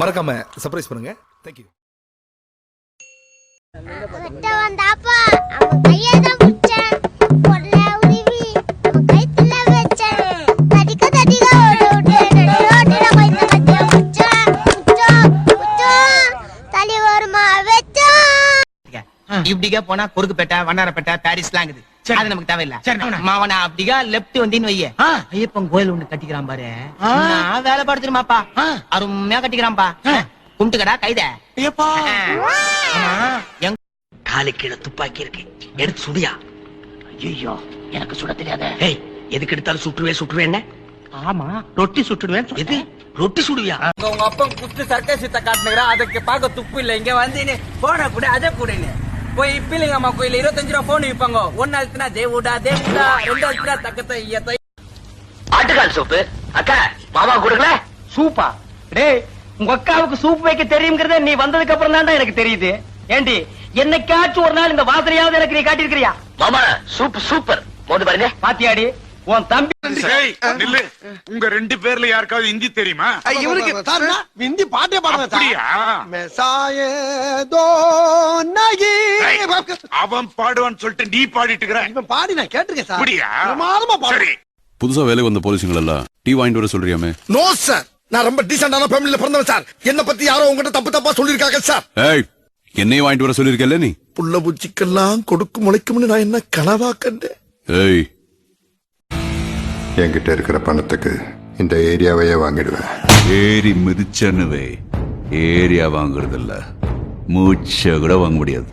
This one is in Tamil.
மறக்காம சர்ப்ரைஸ் பண்ணுங்க. தேங்க்யூ கிட்ட வந்தாப்பா அவன் கையை தான் பிடிச்சேன். பொருளை உருவி அவன் கைத்துல வச்சேன். தடிக்க தடிக்க ஓட தலி வருமா இப்படிக்கா போனா குறுக்குப்பேட்டை வண்ணாரப்பேட்டை பாரிஸ்லாம் இருக்குது. அது நமக்கு தேவையில்ல. மாவன அப்படிக்கா லெப்ட் வந்தின்னு வைய. ஐயப்பன் கோயில் ஒண்ணு கட்டிக்கிறான் பாரு. நான் வேலை படுத்துருமாப்பா அருமையா கட்டிக்கிறான்பா கும்பிட்டுக்கடா கைத. எங்க காலு கீழே துப்பாக்கி இருக்கு. எடுத்து சுடியா. ஐயோ எனக்கு சுட தெரியாத. ஏய் எதுக்கு எடுத்தாலும் சுட்டுவே சுட்டுவேன் ஆமா. ரொட்டி சுட்டுடுவேன் எது? ரொட்டி சுடுவியா? உங்க அப்பா குத்து சட்டை சித்த காட்டுனுங்கிறா அதுக்கு பார்க்க துப்பு இல்ல. இங்க வந்து போன கூட அதே கூடன்னு போய் இப்பிலிங்க அம்மா கோயில இருபத்தஞ்சு ரூபா போன் விற்பாங்க ஒன்னு அழுத்தினா தேவுடா தேவுடா ரெண்டு அழுத்தினா தக்கத்தை ஈயத்தை ஆட்டுக்கால் சோப்பு? அக்கா மாமா கொடுக்கல? சூப்பா. டேய் உங்க அக்காவுக்கு சூப் வைக்க தெரியுங்கிறத நீ வந்ததுக்கு அப்புறம் தான்டா எனக்கு தெரியுது. ஏண்டி என்னைக்காச்சும் ஒரு நாள் இந்த வாசனையாவது எனக்கு நீ காட்டியிருக்கிறியா? மாமா சூப் சூப்பர் மோது பாருங்க. பாத்தியாடி உன் தம்பி உங்க ரெண்டு பேர்ல யாருக்காவது ஹிந்தி தெரியுமா? இவருக்கு ஹிந்தி பாட்டே பாடுறேன் அப்படியா? மெசாயே தோ நகி அவன் பாடுவான்னு சொல்லிட்டு நீ பாடிட்டு இருக்கிற இவன் பாடி நான் கேட்டிருக்கேன் சார். அப்படியா? பிரமாதமா சரி. பாடுறேன் புதுசா வேலைக்கு வந்த போலீஸுங்கள் எல்லாம் டீ வாங்கிட்டு வர சொல்றியாமே? நோ சார் நான் ரொம்ப டீசென்டான ஃபேமிலில பிறந்தவன் சார் என்ன பத்தி யாரோ உங்ககிட்ட தப்பு தப்பா சொல்லிருக்காங்க சார் ஏய் என்னையும் வாங்கிட்டு வர சொல்லிருக்கல நீ? புள்ள பூச்சிக்கெல்லாம் கொடுக்கும் முளைக்கும்னு நான் என்ன கனவா கண்டேன்? ஏய். என்கிட்ட இருக்கிற பணத்துக்கு இந்த ஏரியாவையே வாங்கிடுவேன். ஏறி மிதிச்சனுவே ஏரியா வாங்குறது இல்ல மூச்ச கூட வாங்க முடியாது.